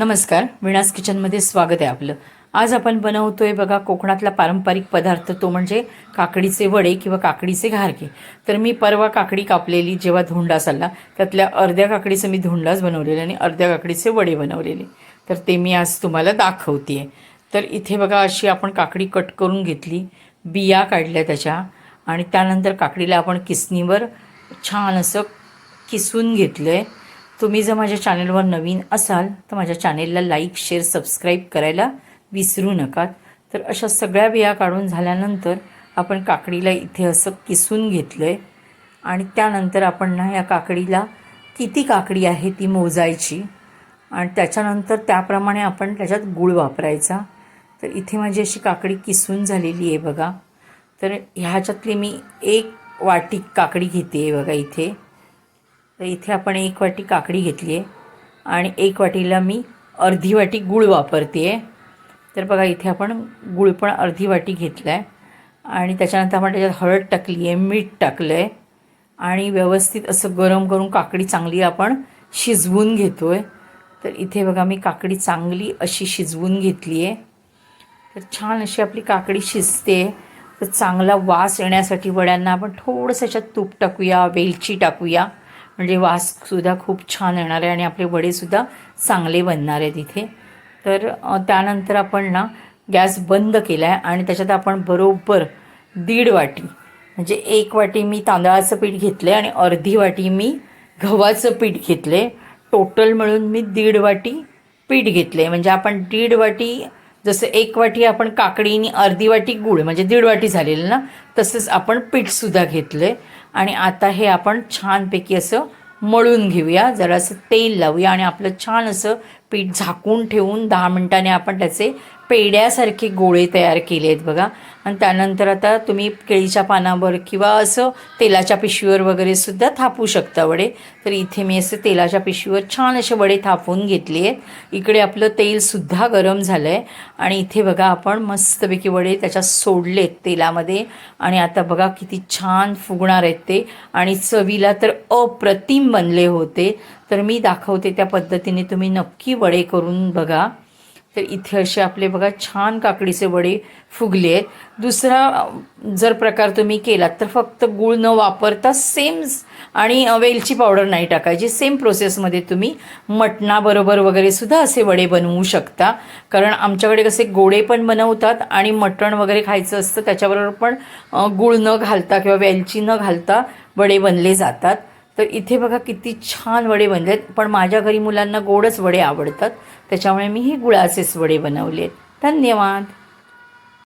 नमस्कार विणास किचनमध्ये स्वागत आहे आपलं. आज आपण बनवतोय बघा कोकणातला पारंपरिक पदार्थ तो म्हणजे काकडीचे वडे किंवा काकडीचे घारके. तर मी परवा काकडी कापलेली जेव्हा धोंडा चालला त्यातल्या अर्ध्या काकडीचं मी धोंडाच बनवलेले आणि अर्ध्या काकडीचे वडे बनवलेले. तर ते मी आज तुम्हाला दाखवते तर इथे बघा अशी आपण काकडी कट करून घेतली बिया काढल्या त्याच्या आणि त्यानंतर काकडीला आपण किसनीवर छान असं किसून घेतलं आहे तुम्ही जर माझ्या चॅनलवर नवीन असाल तर माझ्या चॅनेलला लाईक शेअर सबस्क्राईब करायला विसरू नका. तर अशा सगळ्या बिया काढून झाल्यानंतर आपण काकडीला इथे असं किसून घेतलं आहे आणि त्यानंतर आपण ना या काकडीला किती काकडी आहे ती मोजायची. आणि त्याच्यानंतर त्याप्रमाणे आपण त्याच्यात गूळ वापरायचा. तर इथे माझी अशी काकडी किसून झालेली आहे बघा. तर ह्याच्यातली मी एक वाटी काकडी घेते आहे बघा इथे. तर इथे आपण एक वाटी काकडी घेतली आहे आणि एक वाटीला मी अर्धी वाटी गूळ वापरते आहे तर बघा इथे आपण गूळ पण अर्धी वाटी घेतला आहे आणि त्याच्यानंतर आपण त्याच्यात हळद टाकली आहे मीठ टाकलं आहे आणि व्यवस्थित असं गरम करून काकडी चांगली आपण शिजवून घेतो आहे तर इथे बघा मी काकडी चांगली अशी शिजवून घेतली आहे तर छान अशी आपली काकडी शिजते. तर चांगला वास येण्यासाठी वड्यांना आपण थोडंसं याच्यात तूप टाकूया वेलची टाकूया. म्हणजे वाससुद्धा खूप छान येणार आहे आणि आपले वडेसुद्धा चांगले बनणार आहे तिथे तर त्यानंतर आपण ना गॅस बंद केला आहे आणि त्याच्यात आपण बरोबर दीड वाटी म्हणजे एक वाटी मी तांदळाचं पीठ घेतलं आहे आणि अर्धी वाटी मी गव्हाचं पीठ घेतलं आहे टोटल मिळून मी दीड वाटी पीठ घेतलं आहे म्हणजे आपण दीड वाटी जसं एक वाटी आपण काकडी आणि अर्धी वाटी गूळ म्हणजे दीड वाटी झालेलं ना तसंच आपण पीठसुद्धा घेतलं आहे आणि आता हे आपण छानपैकी असं मळून घेऊया. जरासं तेल लावूया आणि आपलं छान असं पीठ झाकून ठेवून दहा मिनटाने आपण त्याचे पेड्यासारखे गोळे तयार केले आहेत बघा. आणि त्यानंतर आता तुम्ही केळीच्या पानावर किंवा असं तेलाच्या पिशवीवर वगैरे सुद्धा थापू शकता वडे. तर इथे मी असे तेलाच्या पिशवीवर छान असे वडे थापून घेतले आहेत. इकडे आपलं तेलसुद्धा गरम झालं आहे आणि इथे बघा आपण मस्तपैकी वडे त्याच्यात सोडलेत तेलामध्ये. आणि आता बघा किती छान फुगणार आहेत ते. आणि चवीला तर अप्रतिम बनले होते. तर मी दाखवते त्या पद्धतीने तुम्ही नक्की वडे करून बघा. तर इथे असे आपले बघा छान काकडीचे वडे फुगले आहेत. दुसरा जर प्रकार तुम्ही केलात तर फक्त गूळ न वापरता सेम आणि वेलची पावडर नाही टाकायची. सेम प्रोसेसमध्ये तुम्ही मटणाबरोबर वगैरे सुद्धा असे वडे बनवू शकता. कारण आमच्याकडे कसे गोडे पण बनवतात आणि मटण वगैरे खायचं असतं त्याच्याबरोबर पण गूळ न घालता किंवा वेलची न घालता वडे बनले जातात. तर इथे बघा किती छान वडे बनलेत पण माझ्या घरी मुलांना गोडच वडे आवडतात. त्याच्यामुळे मी हे गुळाचेच वडे बनवले आहेत. धन्यवाद.